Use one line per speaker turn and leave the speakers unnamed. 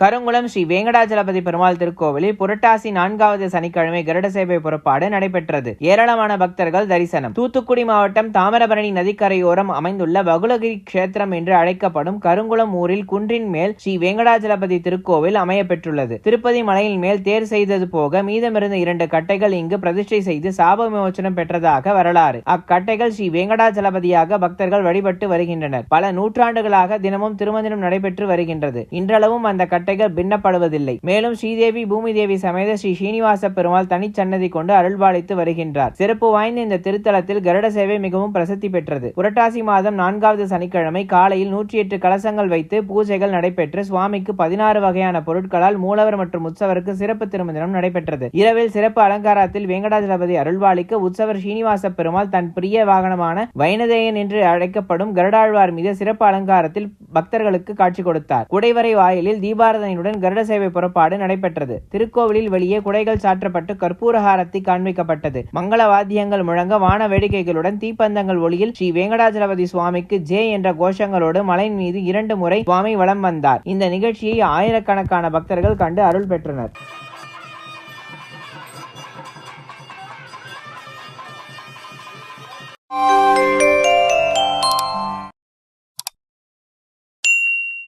கருங்குளம் ஸ்ரீ வேங்கடாஜலபதி பெருமாள் திருக்கோவிலில் புரட்டாசி நான்காவது சனிக்கிழமை கருட சேவை புறப்பாடு நடைபெற்றது. ஏராளமான பக்தர்கள் தரிசனம். தூத்துக்குடி மாவட்டம் தாமிரபரணி நதிக்கரையோரம் அமைந்துள்ள வகுலகிரி கஷேத்திரம் என்று அழைக்கப்படும் கருங்குளம் ஊரில் குன்றின் மேல் ஸ்ரீ வேங்கடாஜலபதி திருக்கோவில் அமையப்பெற்றுள்ளது. திருப்பதி மலையின் மேல் தேர் செய்தது போக மீதமிருந்த இரண்டு கட்டைகள் இங்கு பிரதிஷ்டை செய்து சாப விமோசனம் பெற்றதாக வரலாறு. அக்கட்டைகள் ஸ்ரீ வேங்கடாஜலபதியாக பக்தர்கள் வழிபட்டு வருகின்றனர். பல நூற்றாண்டுகளாக தினமும் திருமந்திரம் நடைபெற்று வருகின்றது. இன்றளவும் அந்த கட்டை கட்டைகள் பின்னப்படுவதில்லை. மேலும் ஸ்ரீதேவி பூமி தேவி சமேத ஸ்ரீ ஸ்ரீனிவாச பெருமாள் தனிச்சன்னதி கொண்டு அருள்பாலித்து வருகின்றார். சிறப்பு வாய்ந்த இந்த திருத்தலத்தில் கருட சேவை மிகவும் பிரசித்தி பெற்றது. புரட்டாசி மாதம் நான்காவது சனிக்கிழமை காலையில் நூற்றி எட்டு கலசங்கள் வைத்து பூஜைகள் நடைபெற்று சுவாமிக்கு பதினாறு வகையான பொருட்களால் மூலவர் மற்றும் உற்சவருக்கு சிறப்பு திருமணம் நடைபெற்றது. இரவில் சிறப்பு அலங்காரத்தில் வேங்கடாஜலபதி அருள்வாளிக்கு உற்சவர் ஸ்ரீனிவாச பெருமாள் தன் பிரிய வாகனமான வைனதேயன் என்று அழைக்கப்படும் கருடாழ்வார் மீது சிறப்பு அலங்காரத்தில் பக்தர்களுக்கு காட்சி கொடுத்தார். குடைவரை வாயிலில் தீபாரதனையுடன் கருட சேவை புறப்பாடு நடைபெற்றது. திருக்கோவிலில் வெளியே குடைகள் சாற்றப்பட்டு கற்பூரஹாரத்தை காண்பிக்கப்பட்டது. மங்கள வாத்தியங்கள் முழங்க வான வேடிக்கைகளுடன் தீப்பந்தங்கள் ஒளியில் ஸ்ரீ வேங்கடாஜலபதி சுவாமிக்கு ஜே என்ற கோஷங்களோடு மலை மீது இரண்டு முறை சுவாமி வலம் வந்தார். இந்த நிகழ்ச்சியை ஆயிரக்கணக்கான பக்தர்கள் கண்டு அருள் பெற்றனர்.